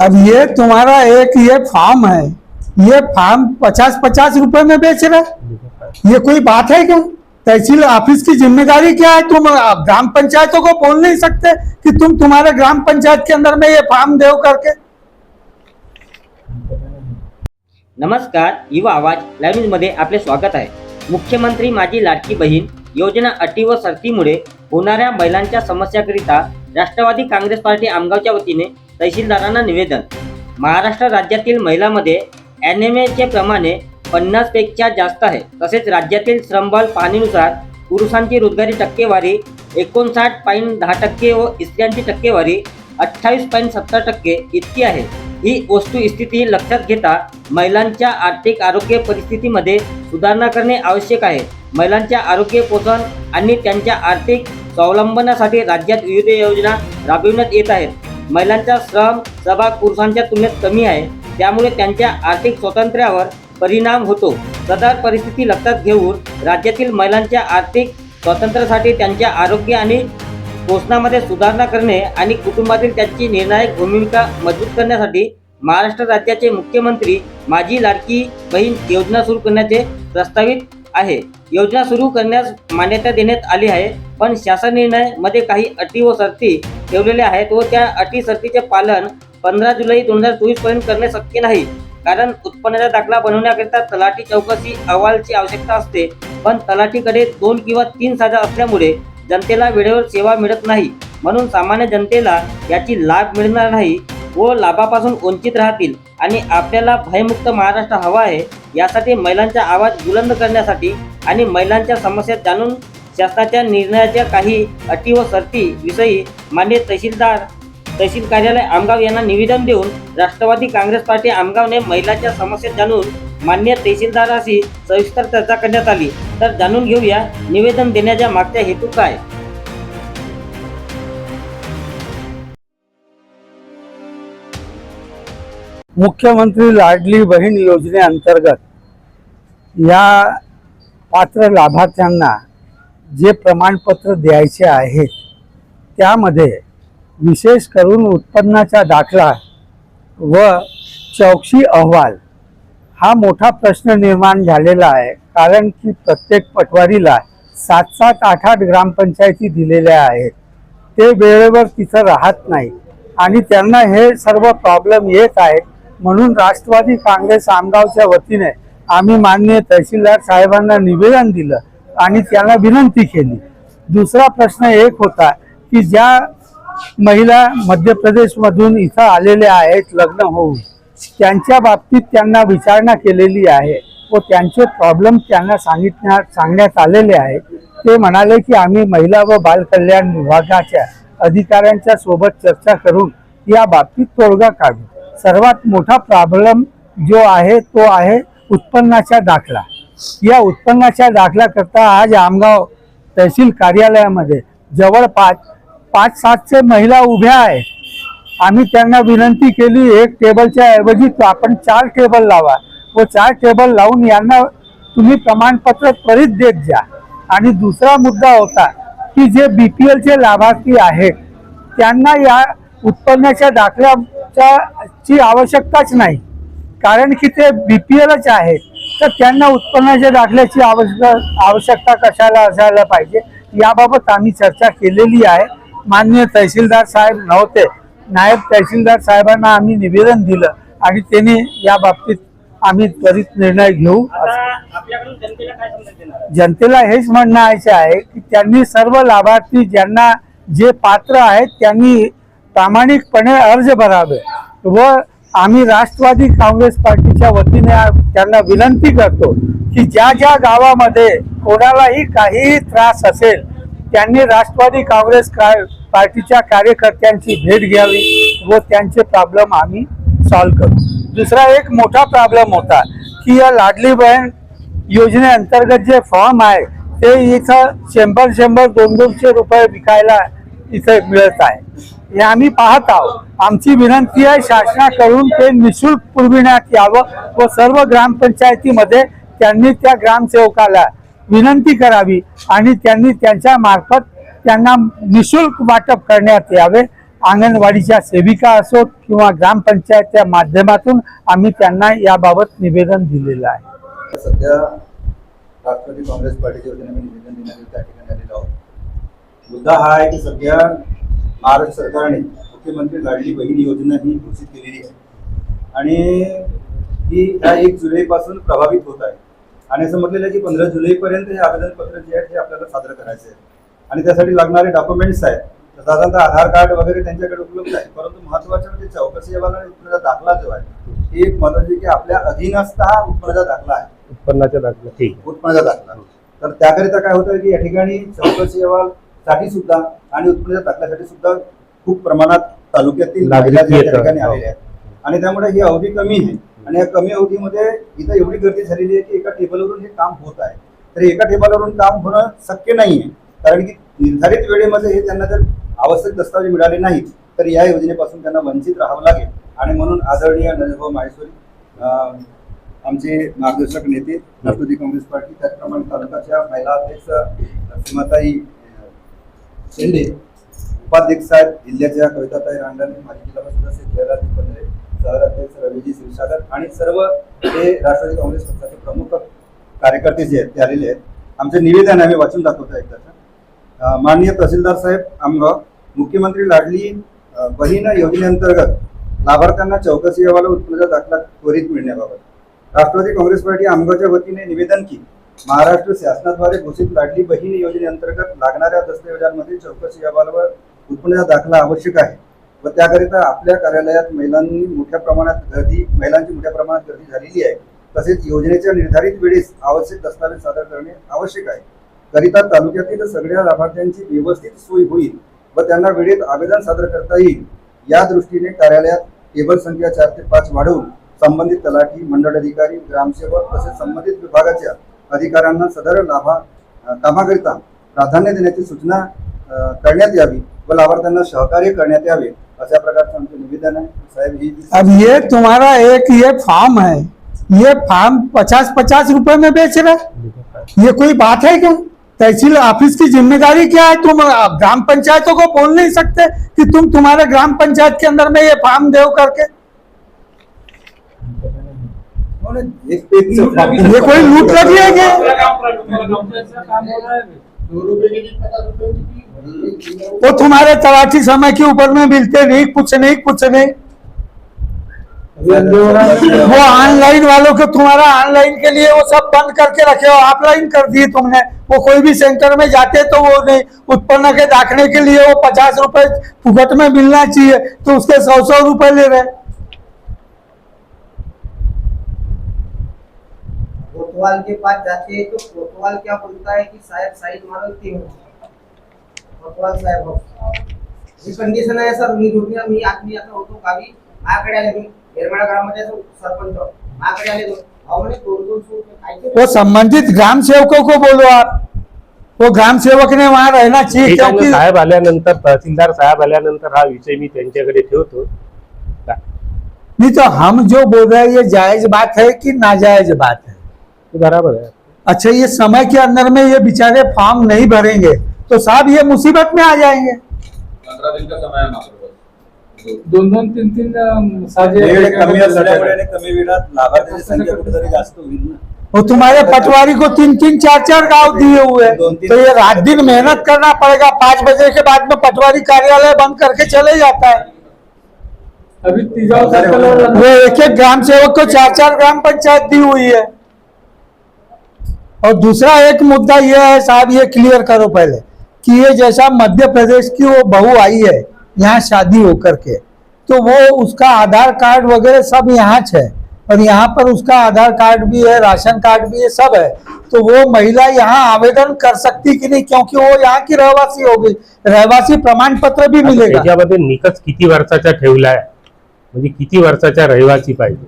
अब ये तुम्हारा एक ये फार्म है। ये फार्म पचास पचास रुपए में बेच रहा है। ये कोई बात है क्या? तहसील ऑफिस की जिम्मेदारी क्या है? तुम ग्राम पंचायतों को बोल नहीं सकते कि तुम तुम्हारे ग्राम पंचायत के अंदर में ये फार्म देव करके। नमस्कार युवा आवाज लाईव्हमध्ये आपले स्वागत आहे. मुख्यमंत्री माझी लाडकी बहीण योजना अटी व सर्तीमुळे होणाऱ्या महिलांच्या समस्याकरिता राष्ट्रवादी काँग्रेस पार्टी आमगावच्या वतीने तहसीलदारांना निवेदन. महाराष्ट्र राज्यातील महिलांमध्ये एन एम एचे प्रमाणे पन्नासपेक्षा जास्त आहे. तसेच राज्यातील श्रमबल पाहणीनुसार पुरुषांची रोजगारी टक्केवारी एकोणसाठ पॉईंट दहा टक्के व स्त्रियांची टक्केवारी अठ्ठावीस पॉईंट सत्तर टक्के इतकी आहे. ही वस्तुस्थिती लक्षात घेता महिलांच्या आर्थिक आरोग्य परिस्थितीमध्ये सुधारणा करणे आवश्यक आहे. महिलांच्या आरोग्य पोषण आणि त्यांच्या आर्थिक स्वावलंबनासाठी राज्यात विविध योजना राबविण्यात येत आहेत. महिलांचा श्रम सहभाग पुरुषांच्या तुलनेत कमी आहे. त्यामुळे त्यांच्या आर्थिक स्वातंत्र्यावर परिणाम होतो. सदर परिस्थिती लक्षात घेऊन राज्यातील महिलांच्या आर्थिक स्वातंत्र्यासाठी त्यांच्या आरोग्य आणि पोषणामध्ये सुधारणा करणे आणि कुटुंबातील त्यांची निर्णायक भूमिका मजबूत करण्यासाठी महाराष्ट्र राज्याचे मुख्यमंत्री माझी लाडकी बहीण योजना सुरू करण्याचे प्रस्तावित आहे. योजना सुरू करण्यास मान्यता देण्यात आली आहे पण शासन निर्णयमध्ये काही अटी व शर्ती ठेवलेल्या आहेत व त्या अटी शर्तीचे पालन पंधरा जुलै दोन हजार चोवीसपर्यंत करणे शक्य नाही. कारण उत्पन्नाचा दाखला बनवण्याकरिता तलाठी चौकशी अहवालची आवश्यकता असते पण तलाठीकडे दोन किंवा तीन साजा असल्यामुळे जनतेला वेळेवर सेवा मिळत नाही. म्हणून सामान्य जनतेला याची लाभ मिळणार नाही व लाभापासून वंचित राहतील आणि आपल्याला भयमुक्त महाराष्ट्र हवा आहे यासाठी महिलांचा आवाज बुलंद करण्यासाठी आणि महिलांच्या समस्या जाणून शासनाच्या निर्णयाच्या काही अटी व शर्ती विषयी मान्य तहसीलदार तहसील कार्यालय आमगाव यांना निवेदन देऊन राष्ट्रवादी काँग्रेस पार्टी आमगावने महिलांच्या समस्या जाणून मान्य तहसीलदाराशी सविस्तर चर्चा करण्यात आली. तर जाणून घेऊया निवेदन देण्याच्या मागचा हेतू काय? मुख्यमंत्री लाडली बहीण योजनेअंतर्गत या पात्र लाभार्थ्यांना जे प्रमाणपत्र द्यायचे आहेत त्यामध्ये विशेष करून उत्पन्नाचा दाखला व चौकशी अहवाल हा मोठा प्रश्न निर्माण झालेला आहे कारण की प्रत्येक पटवारीला सात सात आठ आठ ग्रामपंचायती दिलेल्या आहेत. ते वेळेवर तिथं राहत नाही आणि त्यांना हे सर्व प्रॉब्लेम येत आहेत. म्हणून राष्ट्रवादी काँग्रेस आमगावच्या वतीने आम्ही माननीय तहसीलदार साहेबांना निवेदन दिलं आणि त्यांना विनंती केली. दुसरा प्रश्न एक होता की ज्या महिला मध्य प्रदेशमधून इथं आलेल्या आहेत लग्न होऊन त्यांच्या बाबतीत त्यांना विचारणा केलेली आहे व त्यांचे प्रॉब्लेम त्यांना सांगितण्यात सांगण्यात आलेले आहे. ते म्हणाले की आम्ही महिला व बालकल्याण विभागाच्या अधिकाऱ्यांच्या सोबत चर्चा करून या बाबतीत तोडगा काढू. सर्वात मोठा प्रॉब्लेम जो आहे तो आहे उत्पन्नाचा दाखला. या उत्पन्नाच्या दाखल्याकरता करता आज आमगाव तहसील कार्यालयामध्ये जवळपास पाच सातशे महिला उभ्या आहेत. आम्ही त्यांना विनंती केली एक टेबलच्या ऐवजी तो आपण चार टेबल लावा व चार टेबल लावून यांना तुम्ही प्रमाणपत्र त्वरित देत जा. आणि दुसरा मुद्दा होता की जे बी पी एलचे लाभार्थी आहेत त्यांना या उत्पन्नाच्या दाखल्या ची आवश्यकताच नाही. कारण की ते बी पी एलच आहेत. तर त्यांना उत्पन्नाच्या दाखल्याची आवश्यक आवश्यकता कशाला असायला पाहिजे याबाबत आम्ही चर्चा केलेली आहे. मान्य तहसीलदार साहेब नव्हते. नायब तहसीलदार साहेबांना आम्ही निवेदन दिलं आणि त्यांनी या बाबतीत आम्ही त्वरित निर्णय घेऊ. जनतेला हेच म्हणायचे आहे की त्यांनी सर्व लाभार्थी ज्यांना जे पात्र आहेत त्यांनी प्रामाणिकपणे अर्ज भरावे. व आम्ही राष्ट्रवादी काँग्रेस पार्टीच्या वतीने त्यांना विनंती करतो की ज्या ज्या गावामध्ये कोणालाही काहीही त्रास असेल त्यांनी राष्ट्रवादी काँग्रेस का- पार्टीच्या कार्यकर्त्यांची भेट घ्यावी व त्यांचे प्रॉब्लेम आम्ही सॉल्व्ह करू. दुसरा एक मोठा प्रॉब्लेम होता की या लाडली बहीण योजनेअंतर्गत जे फॉर्म आहे ते इथं शंभर शंभर दोन दोनशे रुपये विकायला इथे मिळत आहे. हे आम्ही पाहत आहोत. आमची विनंती आहे शासनाकडून ते निशुल्क पुरविण्यात यावं व सर्व ग्रामपंचायतीमध्ये त्यांनी त्या ग्रामसेवकाला विनंती करावी आणि त्यांनी त्यांच्या मार्फत त्यांना निशुल्क वाटप करण्यात यावे. अंगणवाडीच्या सेविका असोत किंवा ग्रामपंचायतच्या माध्यमातून आम्ही त्यांना याबाबत निवेदन दिलेलं आहे. सध्या राष्ट्रवादी काँग्रेस पार्टीच्या वतीने निवेदन देण्यात त्या ठिकाणी आलेलो आहोत. मुद्दा हा आहे की सध्या महाराष्ट्र सरकारने मुख्यमंत्री लाडली बहीण योजना ही घोषित केलेली आहे. आणि ती ह्या एक जुलैपासून प्रभावित होत आहे. आणि असं म्हटलेलं आहे की पंधरा जुलैपर्यंत हे आवेदनपत्र जे आहे ते आपल्याला सादर करायचे आहे. आणि त्यासाठी लागणारे डॉक्युमेंट्स आहेत. साधारणतः आधार कार्ड वगैरे त्यांच्याकडे उपलब्ध आहे. परंतु महत्त्वाचे म्हणजे चौकशी अहवाल आणि उत्पन्नाचा दाखला जो आहे ही एक महत्वाची की आपल्या अधीनस्थ हा उत्पन्नाचा दाखला आहे. उत्पन्नाचा दाखला ठीक. उत्पन्नाचा दाखला. तर त्याकरिता काय होतं की या ठिकाणी चौकशी अहवाल साठी सुद्धा आणि उत्पन्नाच्या दाखल्यासाठी सुद्धा खूप प्रमाणात तालुक्यातील नागरिक येतात. ठिकाणी आलेल्या आहेत. आणि त्यामुळे ही अवधी कमी आहे. आणि या कमी अवधीमध्ये इथं एवढी गर्दी झालेली आहे की एका टेबलवरून हे काम होत आहे. तर एका टेबलवरून काम होणं शक्य नाही आहे. कारण की निर्धारित वेळेमध्ये हे त्यांना जर आवश्यक दस्तावेज मिळाले नाहीत तर या योजनेपासून त्यांना वंचित राहावं लागेल. आणि म्हणून आदरणीय नरेंद्रभाऊ माहेश्वरी आमचे मार्गदर्शक नेते राष्ट्रवादी काँग्रेस पार्टी त्याचप्रमाणे तालुक्याच्या महिला अध्यक्ष सीमाताई शिंदे उपाध्यक्ष साहेब जिल्ह्याच्या कविताताई रांडाने माजी जिल्हा परिषद सदस्य पंधरे शहराध्यक्ष रवीजी क्षीरसागर आणि सर्व हे राष्ट्रवादी काँग्रेस पक्षाचे प्रमुख कार्यकर्ते जे आहेत ते आलेले आहेत. आमचे निवेदन आम्ही वाचून दाखवतो एक त्याचं माननीय तहसीलदार साहेब आमगाव मुख्यमंत्री लाडली बहीण योजनेअंतर्गत लाभार्थ्यांना चौकशी अहवाल उत्पन्नाचा दाखला त्वरित मिळण्याबाबत. राष्ट्रवादी काँग्रेस पार्टी आमगावच्या वतीने निवेदन की महाराष्ट्र शासनाद्वारे घोषित लाडली बहीण योजनेअंतर्गत लागणाऱ्या दस्तऐवजांमध्ये चौकशी अहवालावर व उत्पन्नाचा दाखला आवश्यक आहे व त्याकरिता आपल्या कार्यालयात महिलांनी मोठ्या प्रमाणात गर्दी महिलांची मोठ्या प्रमाणात गर्दी झालेली आहे. तसेच योजनेच्या निर्धारित वेळेस आवश्यक दस्तावेज सादर करणे आवश्यक आहे. करिता तालुक्यातील सगळ्या लाभार्थ्यांची व्यवस्थित सोय होईल व त्यांना वेळेत आवेदन सादर करता येईल. या दृष्टीने कार्यालयात टेबल संख्या चार ते पाच वाढवून संबंधित तलाठी मंडळ अधिकारी ग्रामसेवक तसेच संबंधित विभागाच्या अधिकाऱ्यांना सदर लाभा कामाकरिता प्राधान्य देण्याची सूचना अ, करण्यात यावी व लाभार्थ्यांना सहकार्य करण्यात यावे अशा प्रकारचं आमचं निवेदन आहे. साहेब अब ये तुम्हारा एक ये फार्म है। ये फार्म पचास पचास रुपए में बेच रहा है। ये कोई बात है क्या? तहसील ऑफ़िस की ज़िम्मेदारी क्या है? तुम ग्राम पंचायतों को बोल नहीं सकते कि तुम तुम्हारे ग्राम पंचायत के अंदर में ये फार्म देव करके। ये कोई लूट लगी है वो तुम्हारे तलाठी समय के ऊपर में मिलते नहीं, कुछ नहीं कुछ नहीं। वो ऑनलाइन वालों के, तुम्हारा ऑनलाइन के लिए वो सब बंद करके रखे हो ऑफलाइन कर दिए तुमने। वो कोई भी सेंटर में जाते तो वो नहीं, उत्पन्न के दाखने के लिए वो पचास रुपए फुकट में मिलना चाहिए तो उसके सौ सौ रुपए ले रहे कोतवाल के पास जाते हैं तो कोतवाल क्या बोलता है कि साहेब साईड मारो तीन कोतवाल साहेब हो। ही कंडिशन आहे सर मी रुग्ण मी आत्मी आता होतो गावी माझ्याकडे आले मी येरमाळा ग्रामाचे सरपंच माझ्याकडे आले रुपये खायचे वो संबंधित ग्राम सेवकों को बोलो आप। वो ग्राम सेवक ने वहां ना, क्योंकि साहेब आल्यानंतर तहसीलदार साहेब आल्यानंतर हा विषय मी त्यांच्याकडे ठेवतो. नहीं तो हम जो बोल रहे हैं ये जायज बात है कि नाजायज बात है? बराबर है। अच्छा ये समय के अंदर में ये बेचारे फॉर्म नहीं भरेंगे तो साहब ये मुसीबत में आ जाएँगे। दिन का समय दोन दोन तीन तीन साजे होईल ना वो तुम्हारे पटवारी को तीन तीन चार चार गाँव दिए हुए हैं। तो ये रात दिन मेहनत करना पड़ेगा पाँच बजे के बाद में पटवारी कार्यालय बंद करके चले जाता है। अभी और वो एक एक ग्राम सेवक को चार चार ग्राम पंचायत दी हुई है। और दूसरा एक मुद्दा ये है साहब ये क्लियर करो पहले कि ये जैसा मध्य प्रदेश की वो बहू आई है यहाँ शादी होकर के तो वो उसका आधार कार्ड वगैरह सब यहाँ है और यहाँ पर उसका आधार कार्ड भी है राशन कार्ड भी है सब है। तो वो महिला यहाँ आवेदन कर सकती कि नहीं? क्योंकि वो यहाँ की रहवासी होगी रहवासी प्रमाण पत्र भी मिलेगा। त्याच्यामध्ये निकष किती वर्षाचा ठेवलाय म्हणजे किती वर्षाचा रहिवासी पाहिजे?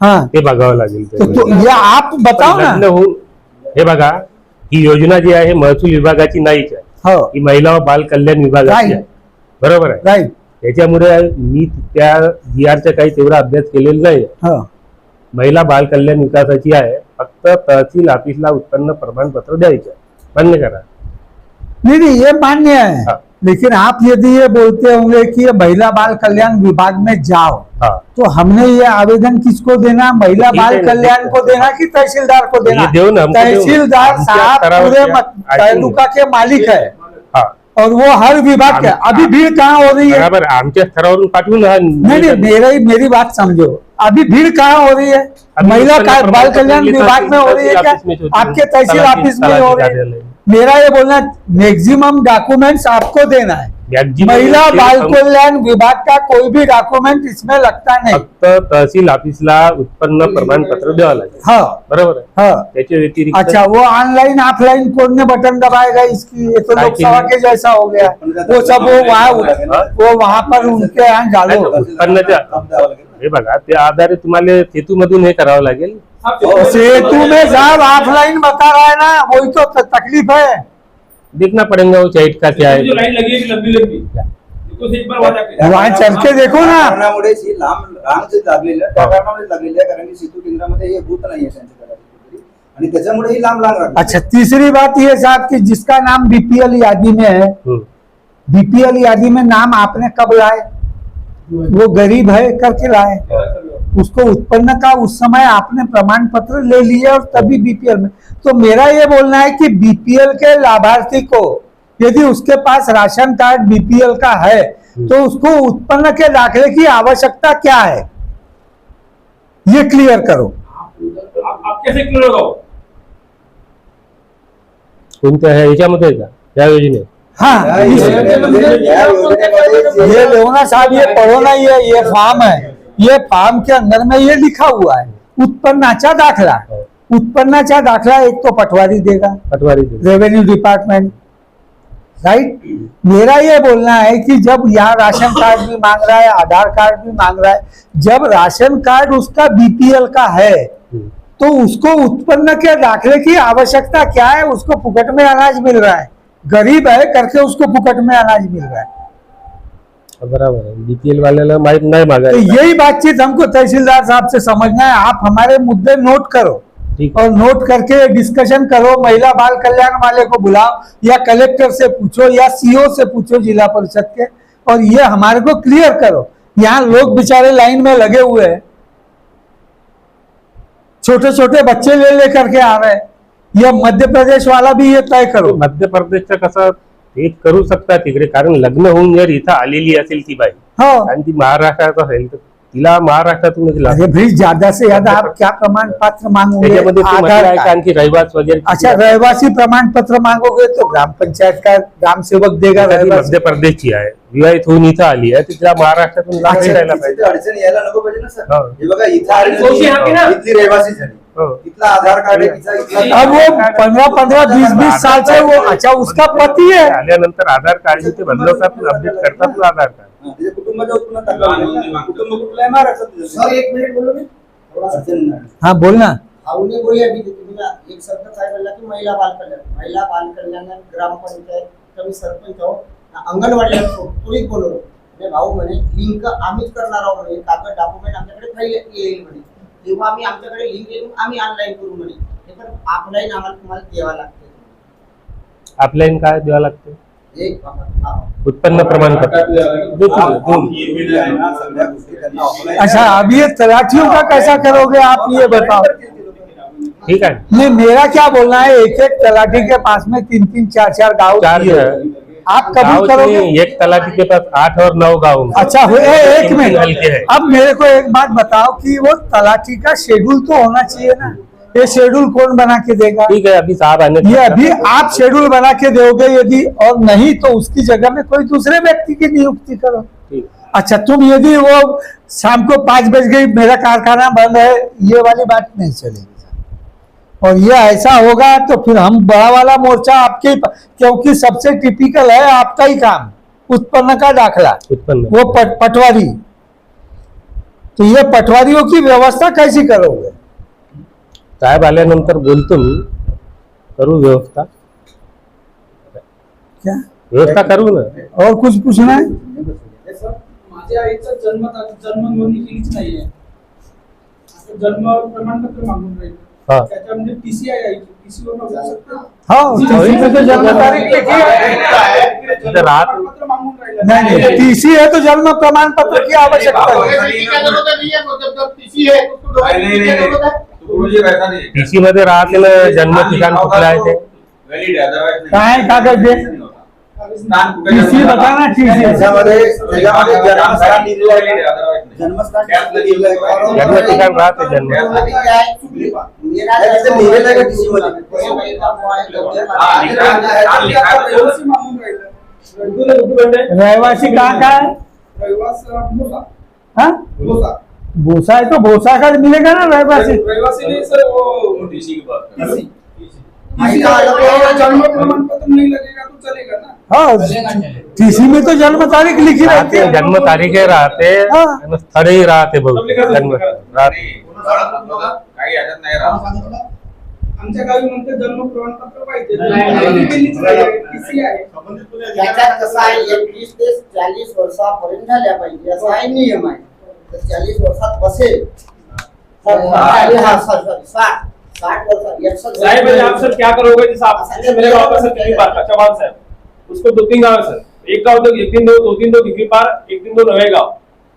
हाँ। ते बघावं लागेल तो, तो त्याच्यामध्ये. ये आप बताओ ना। हे बघा ही योजना जी आहे महसूल विभागाची नाहीच आहे. हो. ही महिला व बाल कल्याण विभागाची Right. आहे. बरोबर आहे? राईट त्याच्यामुळे मी त्या जी आरचा काही तेवढा अभ्यास केलेला नाही. हो. महिला बाल कल्याण विकासाची आहे. फक्त तहसील ऑफिसला उत्पन्न प्रमाणपत्र द्यायचं मान्य करा. नहीं नहीं ये मान्य है हाँ। लेकिन आप यदि ये बोलते होंगे कि ये महिला बाल कल्याण विभाग में जाओ हाँ। तो हमने ये आवेदन किसको देना? महिला बाल कल्याण को देना कि तहसीलदार को देना। तहसीलदार साहब पूरे तालुका के मालिक है। हा। और वो हर विभाग के अभी भीड़ कहाँ हो रही है? आमच्या स्तरावरून पाठवून हा नहीं नहीं मेरा मेरी बात समझो। अभी भीड़ कहाँ हो रही है? महिला बाल कल्याण विभाग में हो रही है क्या? है। आपके तहसील ऑफ़िस में हो रही है। मेरा ये बोलना मैक्सिमम डॉक्यूमेंट्स आपको देना है। महिला बाल कल्याण विभाग का कोई भी डॉक्यूमेंट इसमें लगता नहीं। फक्त तहसील ऑफिसला उत्पन्न प्रमाणपत्र द्यावं लागेल। हाँ। बरोबर आहे? हाँ। त्याच्या व्यतिरिक्त अच्छा वो ऑनलाइन ऑफलाइन कौन ने बटन दबाएगा? इसकी ये तो लोकसभा? के जैसा हो गया। वो सब वो वहाँ वो वहाँ पर उनके यहाँ डालो हे बघा त्या आधारे तुम्हाला सेतूमधून हे करावं लागेल. सेतु में साहब ऑफलाइन बता रहा है ना वही तो तकलीफ है। देखना पड़ेगा वो चाइट का क्या जो है लाइन लगी है लंबी लंबी? देखो वहाँ चल के ना. ही लांब रांग जी लागलेली आहे त्या कारणामुळे लागलेली आहे कारण की सेतू केंद्रामध्ये हे बूथ नाही आहे त्यांच्या घरात. आणि त्याच्यामुळे ही लांब लांब लागली अच्छा तीसरी बात ये साहब कि जिसका नाम बीपीएल यादी में है हम्म. बीपीएल यादी में नाम आपने कब लाए? वो गरीब है करके लाए। उसको उत्पन्न का उस समय आपने प्रमाण पत्र ले लिया और तभी बीपीएल में। तो मेरा ये बोलना है कि बीपीएल के लाभार्थी को यदि उसके पास राशन कार्ड बीपीएल का है तो उसको उत्पन्न के दाखले की आवश्यकता क्या है? ये क्लियर करो। आप आप कैसे क्लियर कोणत्या का या योजनेत हाँ या योजनेमध्ये या योजनेमध्ये ये जे- लो ना साहब ये पढ़ो ना ये ये फार्म है ये फार्म के अंदर में ये लिखा हुआ है उत्पन्नाचा दाखला उत्पन्नाचा दाखला एक तो पटवारी देगा पटवारी रेवेन्यू डिपार्टमेंट राइट? मेरा ये बोलना है कि जब यहाँ राशन कार्ड भी मांग रहा है आधार कार्ड भी मांग रहा है जब राशन कार्ड उसका बीपीएल का है. तो उसको उत्पन्न के दाखले की आवश्यकता क्या है उसको फुकट में अनाज मिल रहा है। गरीब है करके उसको फुकट में अनाज मिल रहा है। बराबर है बीपीएल माहित नाही तो यही बातचीत हमको तहसीलदार साहब से समझना है आप हमारे मुद्दे नोट करो और नोट करके डिस्कशन करो महिला बाल कल्याण वाले को बुलाओ या कलेक्टर से पूछो या सीओ से पूछो जिला परिषद के और ये हमारे को क्लियर करो। यहाँ लोग बेचारे लाइन में लगे हुए हैं। छोटे छोटे बच्चे ले लेकर के आ रहे हैं। ये मध्य प्रदेश वाला भी ये तय करो? मध्य प्रदेशचं कसं ते करू शकतात तिकडे कारण लग्न होऊन जर इथं आलेली असेल ती बाई हाँ. आणि ती महाराष्ट्रात असेल तर तिला महाराष्ट्रातूनच ज्यादा से ज्यादा आप क्या प्रमाण पत्र मांगोगे त्याच्यामध्ये ते म्हटलं आधार आहे कार्ड. का आणखी रहिवास वगैरे अच्छा? रहवासी प्रमाण पत्र मांगोगे तो ग्राम पंचायत का ग्राम सेवक देगा ती रहवासी? मध्य प्रदेशची आहे. विवाहित होऊन इथं आली आहे तर तिला महाराष्ट्रातून भेटायला तिथे पाहिजे. अडचण यायला नको पाहिजे ना सर. हो. हे बघा इथं आली? इथली रहिवासी झाली. हो. इथला आधार कार्ड इथला अब वो पंद्रह पंद्रह बीस बीस साल से वो अच्छा उसका पति है। आल्यानंतर आधार कार्ड ते बदलवतात अपडेट करतात ना आधार कार्ड. हा, कुटुंबाच्या उत्पन्नात टाकावं लागेल ना. कुटुंब कुठलं आहे? महाराष्ट्रात सर एक मिनट बोलो मी. हाँ बोले तुम्ही एक शब्द काय बोलला की महिला बाल कल्याण. महिला बाल कल्याण ग्रामपंचायत. कमी सरपंच अंगणवाडीला त्वरित बोलवलं. म्हणजे भाऊ म्हणे लिंक आम्हीच करणार आहोत म्हणे. कागद डॉक्युमेंट आमच्याकडे फाईल येईल म्हणे. तेव्हा आम्ही आमच्याकडे लिंक येऊन आम्ही ऑनलाईन करू म्हणे. हे पण ऑफलाईन आम्हाला तुम्हाला द्यावा लागते. ऑफलाईन काय द्यावं लागतं? एक उत्पन्न प्रमाणपत्र देतो हा, देतो. हे आहे ना, सगळ्या गोष्टी त्यांना offline अच्छा अब ये तलाटियों का कैसा करोगे आप ये बताओ। ठीक है नहीं मेरा क्या बोलना है? एक एक तलाटी के पास में तीन तीन चार चार गाँव चार दिए। आप कभी करोगे? एक तलाटी के पास आठ और नौ गाँव अच्छा हुए एक मिनट। हल्के हैं। अब मेरे को एक बात बताओ कि वो तलाटी का शेड्यूल तो होना चाहिए ना। ये शेड्यूल कौन बना के देगा? ठीक है अभी साहब आने ये अभी आप शेड्यूल बना के दोगे यदि और नहीं तो उसकी जगह में कोई दूसरे व्यक्ति की नियुक्ति करो। अच्छा तुम यदि वो शाम को पाँच बज गई मेरा कारखाना बंद है ये वाली बात नहीं चलेगी। और ये ऐसा होगा तो फिर हम बड़ा वाला मोर्चा आपके क्योंकि सबसे टिपिकल है आपका ही काम उत्पन्न का दाखला उत्पन्न। वो पट, पटवारी। तो ये पटवारियों की व्यवस्था कैसी करोगे? साहेब आल्यानंतर बोलतो मी करू व्यवस्था। क्या? व्यवस्था करू ना। और कुछ पूछना है? माझ्या आईचा जन्म जन्म नोंदणी केलीच नाहीये. जन्म प्रमाणपत्र मागून राहील. हाँ त्याच्यामध्ये टीसी आहे. टीसी वर होऊ शकतं? हो टीसी में तो जन्म तारीख लिखी है इथं राहत प्रमाणपत्र मागून राहिलं. नहीं नहीं टीसी है तो जन्म प्रमाण पत्र की आवश्यकता है टीसी मध्ये राहते ना जन्म ठिकाण कुठलं आहे ते? कहाँ है कागज दे जन्म ठिकाण राहते जन्म तिथे लिहिलेलं आहे का टीसी मध्ये रहिवासी मागून राहिलं दोन डॉक्युमेंट आहे रहवासी कहाँ का है? रहिवास भोसा? हाँ? भोसा। भूसा है तो भूसा का मिलेगा ना रहवासी? रहिवासी नहीं सर वो टीसी की बात टीसी। टीसी। अगर जन्म प्रमाण पत्र नहीं लगेगा तो चलेगा ना हाँ टीसी में तो जन्म तारीख लिखी रहती है। जन्म तारीख राहते हा. आणि स्थळही राहते बहुतेक जन्म आमच्या गावी म्हणते जन्म प्रमाणपत्र पाहिजे। त्याच्यात कसं आहे एकवीस ते चाळीस वर्षापर्यंत झाल्या पाहिजे असा आहे नियम आहे. तर चाळीस वर्षात बसेल. हा. साठ साहब आप सर क्या करोगे जैसे आप मेरे गाँव का सर दिल्ली पार का चौहान साहब उसको दो तीन गाँव है सर। एक गाँव तो एक दिन दो दो दिन दो पार एक दिन दो नवे गाँव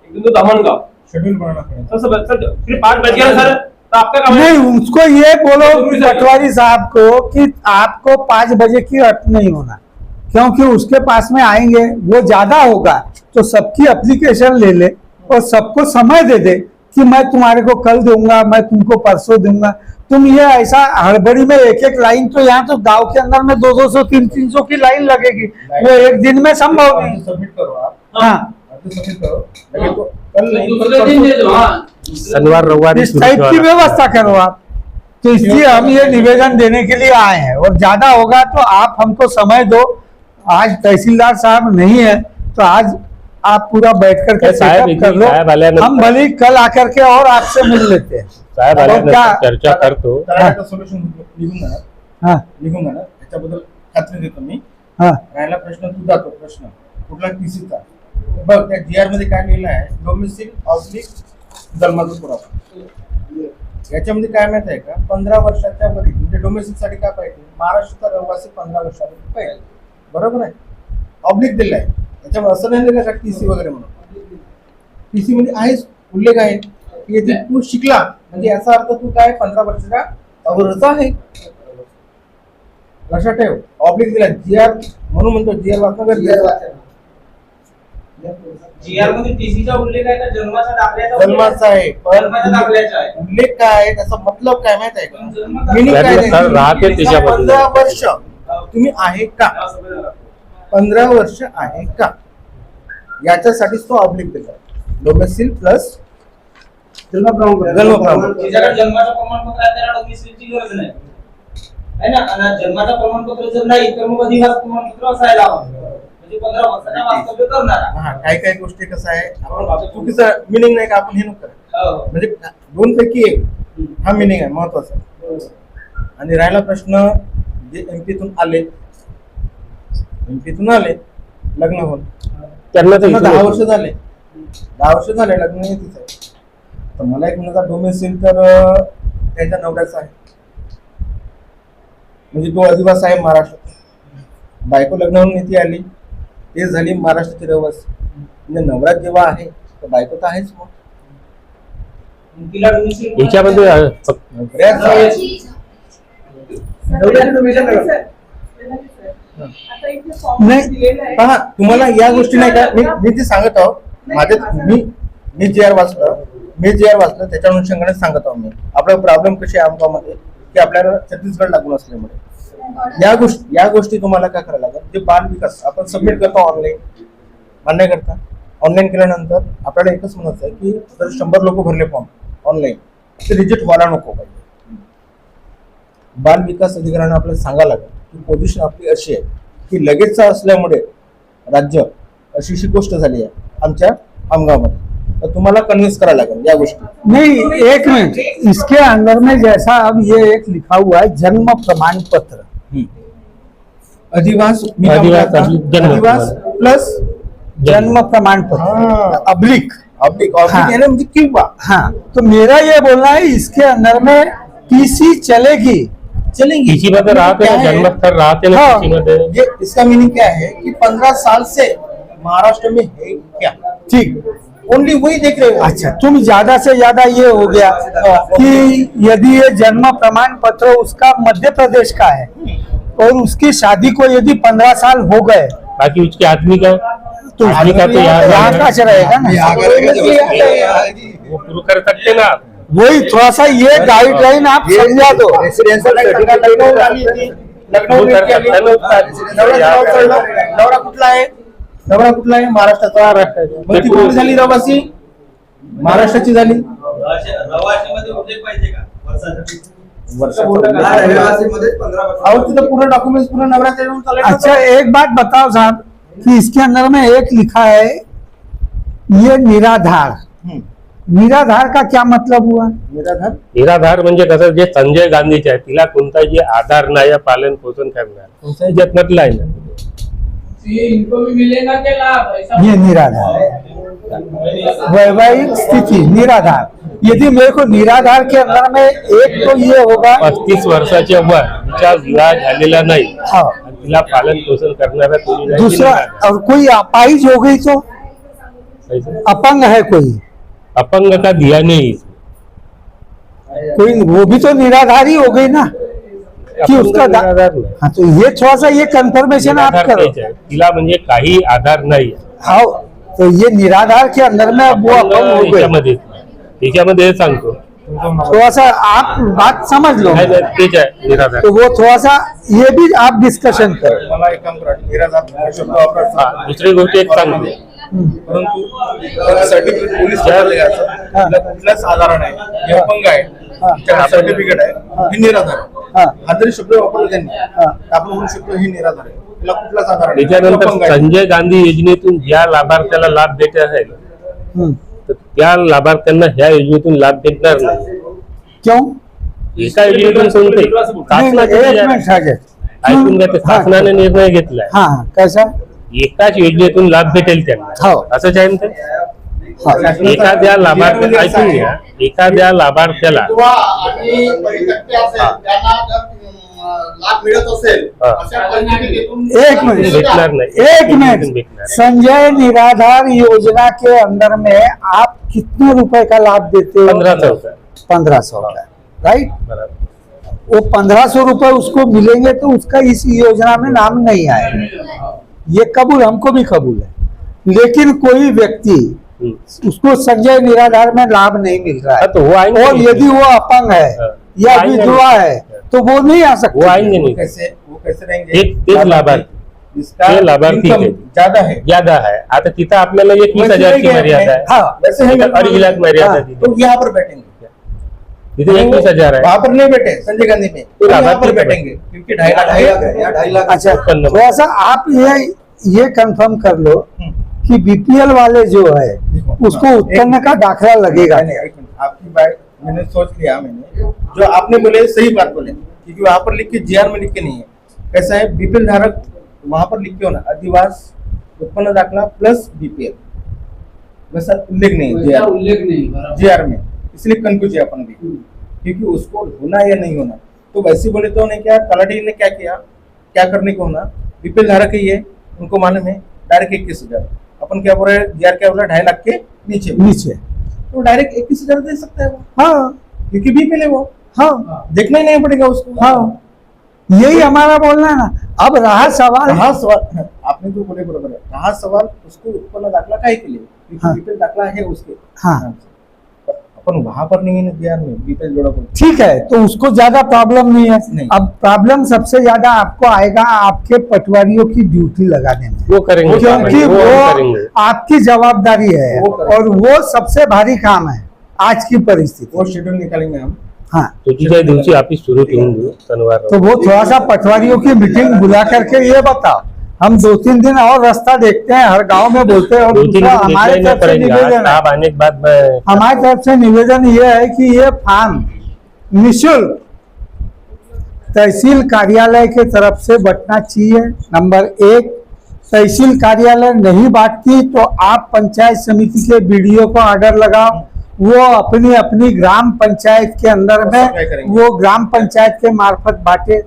एक दिन दो दमन गाँव। शेड्यूल बनाना पड़ेगा। सर सर सर फिर पाँच बज गया सर। तो आपका काम नहीं उसको ये बोलो पटवारी साहब को कि आपको पाँच बजे की अट नहीं होना क्योंकि उसके पास में आएँगे वो ज़्यादा होगा तो सबकी एप्लीकेशन ले ले और सबको समय दे दे कि मैं तुम्हारे को कल दूँगा मैं तुमको परसों दूँगा। तुम ये ऐसा हड़बड़ी में एक एक लाइन तो यहाँ तो गाँव के अंदर में दो दो सौ तीन तीन सौ की लाइन लगेगी। वो एक दिन में संभव नहीं। सबमिट करो आप। हाँ। सबमिट करो। लेकिन तो कल नहीं दूसरे दिन दे दो हाँ। शनिवार रविवारी इस टाइप की व्यवस्था करो आप। तो इसलिए हम ये निवेदन देने के लिए आए हैं। और ज़्यादा होगा तो आप हमको समय दो। आज तहसीलदार साहब नहीं है तो आज आप पूरा बैठ करके साहब, कर लो। हम भले कल आकर के और आपसे मिल लेते हैं। साहेब आल्यानंतर चर्चा करतो सोल्युशन निघून जाणार हाँ। निघून जाणार त्याच्याबद्दल खात्री देतो मी। हाँ। राहिला प्रश्न तुझा तो प्रश्न. कुठला टीसीचा बघ त्या जी आरमध्ये काय लिहिलं आहे? डोमेसिल ऑब्लिक जन्माचा पुरावा. याच्यामध्ये काय माहीत आहे का? पंधरा वर्षाच्या वरील म्हणजे डोमेसिलसाठी काय पाहिजे? महाराष्ट्राचा रहिवासी पंधरा वर्षापर्यंत पाहिजे बरोबर आहे? ऑब्लिक दिलं आहे त्याच्यामुळे असं नाही का टीसी वगैरे म्हणून. टीसी मध्ये आहेच उल्लेख आहे. की येथे तू शिकला म्हणजे याचा अर्थ तू काय पंधरा वर्षाच्या अगोदरचा आहे. लक्षात ठेव ऑब्लिक दिला जी आर म्हणून म्हणतो जी आर वाचणं गरजेचं आहे. जीआरमध्ये टीसीचा उल्लेख आहे का? जन्माचा दाखल्याचा उल्लेख जन्माचा आहे. पण जन्माच्या दाखल्याचा आहे. उल्लेख काय आहे? त्याचा मतलब काय माहीत आहे पण का जन्म Meaning काय? राहते. पंधरा वर्ष तुम्ही आहे का? पंधरा वर्ष आहे का? याच्यासाठीच तो ऑब्लिक दिला डोमेसिल प्लस जन्म प्रमाणपत्र ज्याच्याकडे जन्माचं प्रमाणपत्र आहे त्याला डोमिसिलची गरज नाही. है ना? आणि जन्माचं प्रमाणपत्र जर नाही तर मग अधिवास प्रमाणपत्र असायला हवं. म्हणजे पंधरा वर्षाचा वास्तव्य करणारा. हा काही काही गोष्टी कसं आहे आपण चुकीचं मिनिंग नाही का आपण हे नको करा. हो. म्हणजे दोन पैकी एक हा मिनिंग आहे महत्त्वाचा. आणि राहिला प्रश्न जे एमपीतून आले एमपीतून आले लग्न होऊन. त्यांना तर त्यांना इथून दहा होतं. वर्ष झाले. दहा वर्ष झाले लग्न आहे तर मला एक मुलगा डोमेसिल तर अं, त्यांच्या नवऱ्याचा आहे. म्हणजे तो अधिवास आहे महाराष्ट्रात. बायको लग्न होऊन इथे आली. ते झाली महाराष्ट्राची रहिवासी. म्हणजे नवरा जेव्हा आहे तर बायको तर आहेच मग. तिला डोमिसिल याच्यामध्ये अं, फक्त बऱ्याच नाही पहा तुम्हाला या गोष्टी नाही का मी मी ते सांगत आहो माझ्या मी मी जे आर वाचलं मी जे आर वाचलं त्याच्या अनुषंगाने सांगत आहो मी. आपला प्रॉब्लेम कशी आहे आमगावमध्ये की आपल्याला छत्तीसगड लागून असल्यामुळे. या गोष्टी या गोष्टी तुम्हाला काय करायला लागेल जे बाल विकास आपण सबमिट करतो ऑनलाईन मान्य करता? ऑनलाईन केल्यानंतर आपल्याला एकच म्हणायचं आहे की जर शंभर लोक भरले फॉर्म ऑनलाईन ते रिजेक्ट व्हायला नको पाहिजे. बाल विकास अधिकाऱ्यांना आपल्याला सांगायला लागेल. पोझिशन आपली अशी आहे की लगेचचा असल्यामुळे राज्य अशी अशी गोष्ट झाली आहे आमच्या आमगावमध्ये तर तुम्हाला कन्व्हिन्स करायला लागेल या गोष्टी. नहीं एक मिनट इसके अंदर में जैसा अब ये एक लिखा हुआ है जन्म प्रमाण पत्र अधिवास मी काय अधिवास, म्हणतो आता? जन्म. अधिवास प्लस जन्म. प्रमाण हाँ। पत्र अब्लिक हाँ। यानी म्हणजे किंवा. हाँ. तो मेरा ये बोलना है इसके अंदर में टीसी चलेगी. चलेंगे। टीसी मध्ये राहते क्या ना है? ना हाँ. ये इसका मीनिंग क्या है कि पंद्रह साल से महाराष्ट्र में है क्या? ठीक। ओनली वही देख रहे हो। अच्छा तुम ज़्यादा से ज़्यादा ये हो गया कि यदि ये जन्म प्रमाण पत्र उसका मध्य प्रदेश का है और उसकी शादी को यदि पंद्रह साल हो गए बाकी उसके आदमी का तो आदमी का तो यहाँ यहाँ का रहेगा ना। वो शुरू कर सकते ना आप। वही थोड़ा सा ये गाइडलाइन आप समझा दो. नवरा कुठला आहे? नवरा कुठला आहे? महाराष्ट्राचा मग ती कुठली झाली रवासी महाराष्ट्राची झाली. अहो तिथं पूर्ण डॉक्युमेंट पूर्ण येऊन चालायचं अच्छा एक बात बताओ साहब कि इसके अंदर में एक लिखा है ये निराधार. हम्म. निराधार का क्या मतलब हुआ? निराधार? निराधार म्हणजे कसं जे संजय गांधीचे आहे तिला कोणताही आधार नाही आहे, पालन पोषण करणार. याच्यात म्हटलं आहे ना ये इनको भी मिलेगा क्या लाभ ऐसा ये निराधार वैवाहिक स्थिति निराधार। यदि मेरे को निराधार के अंदर में एक तो ये होगा पस्तीस वर्षाच्या वर तिचा विवाह झालेला नाही. हाँ। आणि तिला पालन पोषण करणारा कोणी नाही. दूसरा निराधार. और कोई अपाहिज हो गई तो? अपंग है कोई? अपंगता दिया नहीं। कोई वो भी तो निराधार ही हो गई ना कि उसका दा- हाँ तो ये थोड़ा सा ये कंफर्मेशन आप करो. तिला म्हणजे काही आधार नाही। हाँ तो ये निराधार के अंदर में वो अपंग हो गए। याच्यामध्ये त्याच्यामध्ये हे सांगतो। थोड़ा सा आप बात समझ लो। तेच आहे निराधार। तो वो थोड़ा सा ये भी आप डिस्कशन करो। हा हा, दुसरी गोष्ट एक सांगतो. परंतु सर्टिफिकेट पोलीस कुठलाच आधार नाही. हे. अपंग आहे सर्टिफिकेट आहे. हे. निराधार आहे. हाँ. हा जरी शब्द वापरला त्यांनी आपण म्हणू शकतो हे निराधार आहे. कुठलाच आधार त्याच्यानंतर आहे. संजय गांधी योजनेतून ज्या लाभार्थ्याला लाभ देत असेल हम्म। तर त्या लाभार्थ्यांना ह्या योजनेतून लाभ भेटणार नाही. क्यों? एका योजनेतून कोणते नहीं, शासनाचे एक जे- मिनट साजन ऐकून घ्या ते हाँ. शासनाने निर्णय घेतलाय. कैसा? एकाच योजनेतून लाभ भेटेल त्यांना. हो. असंच आहे ना ते? हाँ. एखाद्या ऐकून घ्या. एखाद्या लाभार्थ्याला. किंवा आणि परित्यक्ते असेल त्यांना जर अं, लाभ मिळत असेल हा. अशा परिस्थितीतून एक मिनट. भेटणार नाही. एक मिनट. भेटणार संजय निराधार योजना के अंदर में आप कितने रुपए का लाभ देते हो? पंधरा चौदा पंद्रह सौ का राइट बरोबर. वो पंद्रह सौ रुपए उसको मिलेंगे तो उसका इस योजना में नाम नहीं आएगा। ये कबूल हमको भी कबूल है। लेकिन कोई व्यक्ति हम्म. उसको संजय निराधार में लाभ नहीं मिल रहा हाँ, है तो वो आएँगे और यदि वो अपंग है हाँ. या विधवा है तो वो नहीं आ सकते। वो आएँगे नहीं। कैसे वो कैसे रहेंगे? एक तेच लाभार्थी। जिसका ते लाभार्थी है. ज़्यादा है। ज़्यादा आहे आता तिथं आपल्याला एकवीस वैसे हजारची नहीं मर्यादा है. आहे हाँ है अडीच लाख मर्यादा हाँ. तो यहाँ पर बैठेंगे। हज़ार वहाँ पर नहीं बैठे संजय गांधी में। तो यहाँ पर बैठेंगे क्योंकि ढाई लाख ढाई लाख है ढाई लाख अच्छा थोड़ा सा आप ये ये कंफर्म कर लो कि बीपीएल वाले जो है उसको उत्पन्न का दाखला लगेगा। आपकी बात मैंने सोच लिया मैंने। जो आपने बोले सही बात बोले क्योंकि वहाँ पर लिख के जीआर में लिख के नहीं है। कैसा है बीपीएल धारक वहाँ पर लिख के होना अधिवास उत्पन्न दाखला प्लस बीपीएल वैसा उल्लेख नहीं है उल्लेख नहीं बराबर। जीआर में। इसलिए कंफ्यूज है अपन भी क्योंकि उसको होना या नहीं होना। तो वैसे बोले तो उन्हें क्या तलाटी ने क्या किया? क्या करने को होना? बीपीएल धारक ही है उनको मालूम है डायरेक्ट इक्कीस हज़ार। अपन क्या बोल रहे हैं क्या बोल रहा है ढाई लाख के नीचे। नीचे। तो डायरेक्ट इक्कीस हज़ार दे सकता है वो? हाँ। क्योंकि बीपीएल है वो। हाँ। देखना ही नहीं पड़ेगा उसको। हाँ। यही हमारा बोलना है ना। अब रहा सवाल। रहा सवाल आपने जो बोले बरोबर है। रहा सवाल उसको उत्पन्न दाखला काय के लिए हाँ. बीपीएल दाखला है उसके। हाँ. पर अपन वहाँ पर नहीं है ना बिहार में बीपीएल जोड़ा बोल ठीक है तो उसको ज़्यादा प्रॉब्लम नहीं है। नहीं। अब प्रॉब्लम सबसे ज़्यादा आपको आएगा आपके पटवारियों की ड्यूटी लगाने में। वो करेंगे। क्योंकि वो वो करेंगे। आपकी जवाबदारी है वो और वो सबसे भारी काम है आज की परिस्थिति। वो शेड्यूल निकालेंगे हम। हाँ। शनिवार तो वो थोड़ा सा पटवारियों की मीटिंग बुला करके ये बताओ। हम दो तीन दिन और रास्ता देखते हैं हर गाँव में बोलते हैं और दूसरा हमारे तरफ़ से निवेदन आप आने के बाद हमारी तरफ़ से निवेदन ये है कि ये फार्म निशुल्क तहसील कार्यालय के तरफ़ से बंटना चाहिए। नंबर एक तहसील कार्यालय नहीं बांटती तो आप पंचायत समिति के बीडीओ को ऑर्डर लगाओ। वो अपनी अपनी ग्राम पंचायत के अंदर में वो ग्राम पंचायत के मार्फत बांटे।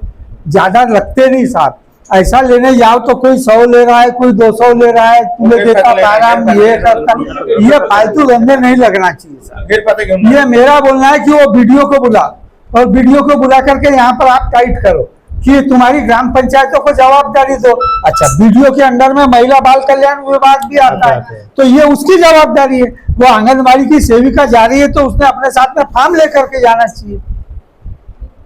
ज़्यादा लगते नहीं साहब ऐसा लेने जाओ तो कोई सौ ले रहा है कोई दो सौ ले रहा है तुम्हें देता आराम ये करता। ये फालतू धंधे नहीं लगना चाहिए ये मेरा बोलना है कि वो वीडियो को बुला। और वीडियो को बुला करके यहाँ पर आप टाइट करो कि तुम्हारी ग्राम पंचायतों को जवाबदारी दो। अच्छा वीडियो के अंडर में महिला बाल कल्याण विभाग भी आता है। तो ये उसकी जवाबदारी है। वो आंगनबाड़ी की सेविका जा रही है तो उसने अपने साथ में फार्म लेकर के जाना चाहिए।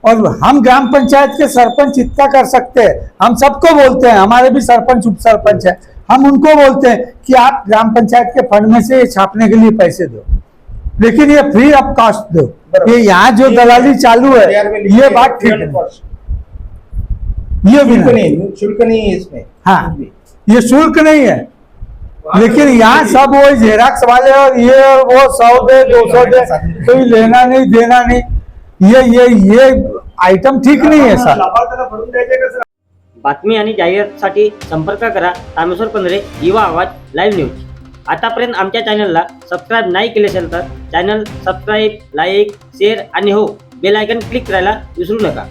और हम ग्राम पंचायत के सरपंच इतना कर सकते हैं। हम सबको बोलते हैं हमारे भी सरपंच उप सरपंच है। हम उनको बोलते हैं कि आप ग्राम पंचायत के फंड में से ये छापने के लिए पैसे दो। लेकिन ये फ्री ऑफ़ कॉस्ट दो। ये यहाँ जो दलाली चालू है ये बात ठीक है। ये भी शुल्क नहीं। नहीं शुल्क नहीं है इसमें। हाँ ये शुल्क नहीं है। लेकिन यहाँ सब वो जेरॉक्स वाले और ये और वो सौ दे दो सौ दे कोई लेना नहीं देना नहीं। ये ये ये आइटम ठीक नहीं है का सर बातमी आणि जाहिरातीसाठी संपर्क करा तामेश्वर पंधरे युवा आवाज लाईव्ह न्यूज आतापर्यंत आमच्या चॅनलला सबस्क्राईब नाही केले असेल तर चॅनल सबस्क्राईब लाईक शेअर आणि हो बेल आयकन क्लिक करायला विसरू नका.